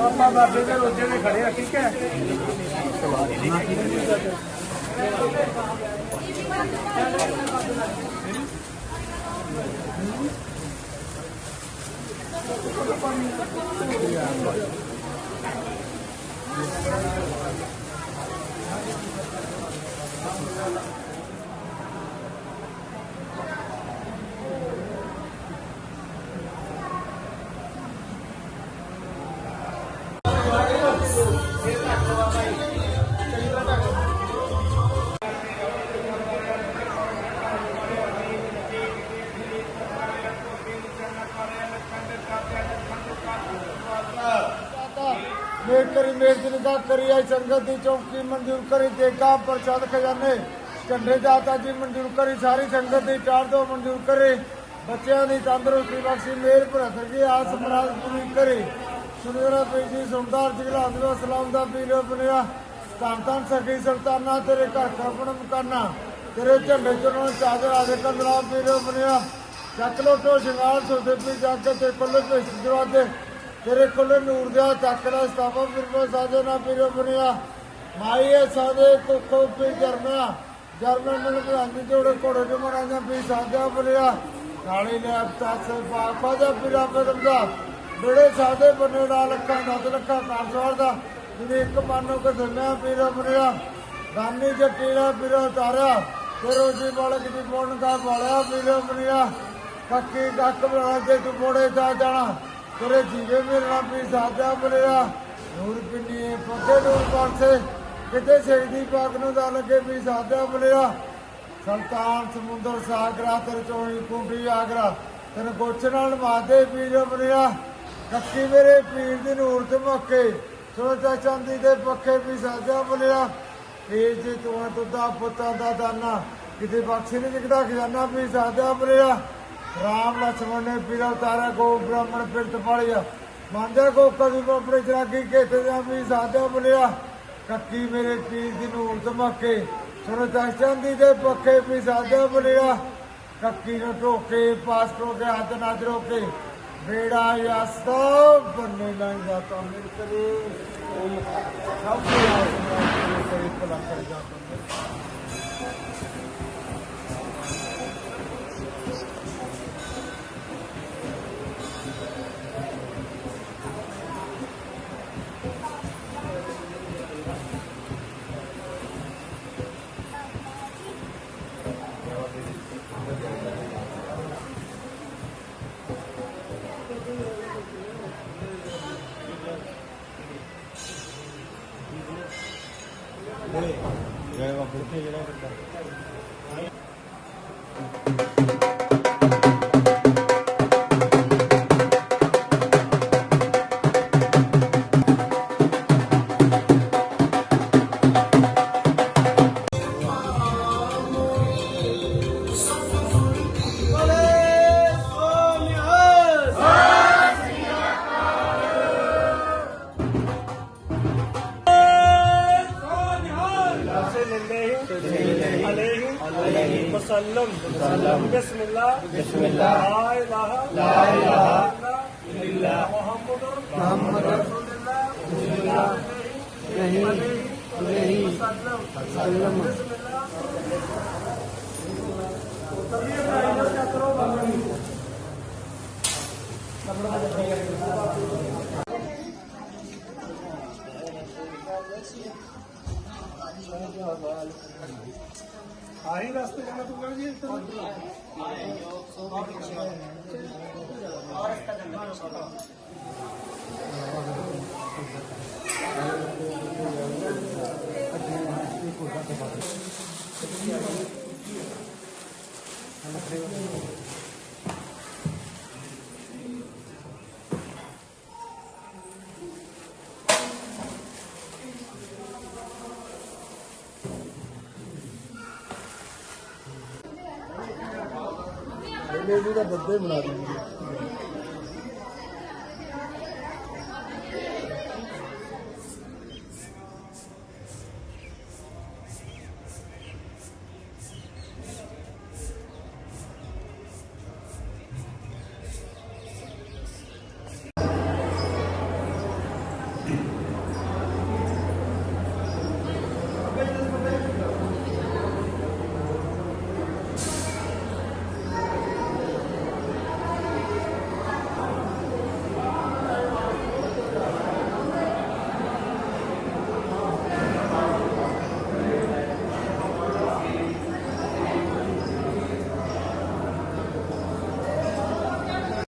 ਆਪਾਂ ਬਾਬੇ ਦੇ ਰੋਜੇ ਦੇ ਖੜੇ ਆ ਠੀਕ ਹੈ? ਮੇਰ ਕਰੀ Thank you. ਮੇਰ ਦਿਨ ਦਾ ਕਰੀ ਆਈ, ਸੰਗਤ ਦੀ ਚੌਕੀ ਮਨਜ਼ੂਰ ਕਰੀ ਦੇਗਾ ਪ੍ਰਸ਼ਾਦ ਖਜ਼ਾਨੇ। ਝੰਡੇ ਦਾਤਾ ਜੀ ਮਨਜ਼ੂਰ ਕਰੀ, ਸਾਰੀ ਸੰਗਤ ਦੀ ਚਾਰ ਦੋ ਮਨਜ਼ੂਰ ਕਰੇ। ਬੱਚਿਆਂ ਦੀ ਤੰਦਰੁਸਤੀ ਬਖਸ਼ੀ, ਮੇਰ ਭਰਤ ਕੀ ਆਸ ਮਰਾਦ ਪੂਰੀ ਕਰੇ। ਸੁਨੇਰਾ ਪੀਜੀ ਸੁੰਦਰ ਜਿਗਲਾ ਅੰਦਰ ਸਲਾਮ ਦਾ ਪੀਰੋ ਬਨਿਆ ਧੰਨ ਧੰਨ ਸਖੀ ਸਰਤਾਨਾ ਤੇਰੇ ਘਰ ਕਰਪਣ ਕਰਨਾ ਤੇਰੇ ਝੰਡੇ ਚੋਂ ਚਾਦਰ ਆਦੇ ਕੰਦਰਾ ਪੀਰੋ ਬਨਿਆ ਚੱਕ ਲੋ ਟੋ ਸ਼ਿੰਗਾਰ ਸੋਦੇ ਪੀ ਜੱਗ ਤੇ ਕੁੱਲ ਭੇਸ ਜਵਾਦੇ ਤੇਰੇ ਕੋਲ ਨੂਰ ਦਾ ਚੱਕਰਾ ਸਤਾਵਾ ਬਿਰਮਾ ਸਾਜੇ ਨਾ ਪੀਰੋ ਬਨਿਆ। ਮਾਈਏ ਸਾਦੇ ਕੁੱਖੋ ਪੀ ਜਰਮਿਆ। ਜਰਮਨ ਮਨ ਬਰਾਂਦੀ ਜੋੜੇ ਕੋੜੇ ਜੋ ਮਰਾਂਦਾ ਪੀ ਸਾਜਾ ਬਨਿਆ। ਕਾਲੀ ਨੇ ਅਬਤਾਸ ਪਾ ਪਾਜਾ ਪੀਰਾ ਪਦਮ ਦਾ ਬੜੇ ਸਾਦੇ ਬੰਨੇ ਦਾ ਲੱਖਾਂ ਨੱਦ ਲੱਖਾਂ ਕਾਰਸਵਾਰ ਦਾ ਜਿਹਨੇ ਇੱਕ ਮਾਨੋ ਕੇ ਧੰਨਿਆ ਪੀਰੋ ਬਨਿਆ। ਗਾਨੀ ਜਟੀਰਾ ਪੀਰਾ ਤਾਰਿਆ ਤੇ ਰੋਜੀ ਬਾਲਕ ਦੀ ਪੌਣ ਦਾ ਬਾਲਿਆ ਪੀਰੋ ਬਨਿਆ। ਕੱਕੀ ਕੱਕ ਬਣਾ ਕੇ ਤੂੰ ਮੋੜੇ ਜਾ ਜਾਣਾ। ਤੇਰੇ ਜੀਵੇ ਮੇਰਾ ਵੀ ਸਾਜਾ ਬਲਿਆ ਨੂਰ ਪਿੰਨੀ ਪੱਕੇ ਨੂਰ ਪਾਸੇ, ਕਿਤੇ ਸਿੱਖਦੀ ਪਾਕ ਨੂੰ ਦਾ ਲੱਗੇ ਵੀ ਸਾਜਾ ਬਲਿਆ ਸੁਲਤਾਨ ਸਮੁੰਦਰ ਸਾਗਰਾ, ਤੇਰੇ ਚੋਣੀ ਕੁੰਡੀ ਆਗਰਾ। ਤੈਨੂੰ ਗੋਛ ਨਾਲ ਮਾਦੇ ਪੀਰ ਬਲਿਆ ਕੱਕੀ ਮੇਰੇ ਪੀਰ ਦੀ ਨੂਰ ਤੇ ਮੱਕੇ ਸੋਚਾ ਚਾਂਦੀ ਦੇ ਪੱਖੇ ਵੀ ਸਾਜਾ ਬਲਿਆ ਪੀਰ ਜੀ, ਤੂੰ ਤੁਦਾ ਪੁੱਤਾਂ ਦਾ ਦਾਨਾ, ਕਿਤੇ ਬਖਸ਼ ਨੇ ਜਿਗਦਾ ਖਜ਼ਾਨਾ ਵੀ ਸਾਜਾ ਬਲਿਆ ਰਾਮ ਲਛਮਣ ਨੇ ਪੀਰ ਉਤਾਰਾ ਕੋ ਬ੍ਰਾਹਮਣ ਪਿਰਤ ਪਾਲਿਆ। ਮੰਦੇ ਕੋ ਕਦੀ ਆਪਣੇ ਚਰਾਗੀ ਕੇਤੇ ਦਾ ਵੀ ਸਾਦਾ ਬੁਲਿਆ? ਕੱਕੀ ਮੇਰੇ ਪੀਰ ਦੀ ਨੂਰ ਧਮਾਕੇ। ਸੁਣ ਦਸ਼ਚੰਦੀ ਦੇ ਪੱਖੇ ਵੀ ਸਾਦਾ ਬੁਲਿਆ। ਕੱਕੀ ਨੂੰ ਟੋਕੇ ਪਾਸ ਕੋ ਕੇ ਹੱਥ ਨਾ ਰੋਕੇ ਬੇੜਾ ਯਾਸਤਾ ਬੰਨੇ ਲਾਈ ਜਾਤਾ ਮਿਲ ਕਰੇ ਓਮ ਸਭ ਦੇ ਆਸਮਾਨ ਤੇ ਕਰ ਜਾਤਾ ਜਿਹੜਾ ਜਿਹੜਾ وسلم بسم الله. بسم الله. لا إله لا إله إلا الله. محمد محمد رسول الله. بسم الله عليه وسلم. بسم الله. ਆਹੀ ਰਸਤੇ ਜਾਣਾ ਤੂੰ ਕਹਿੰਦਾ ਜੀ ਇੱਧਰ। ਆਹ ਰਸਤਾ ਜਾਂਦਾ ਜਲੇਬੀ ਦਾ ਬੱਦੇ ਬਣਾ ਦਿੰਦੇ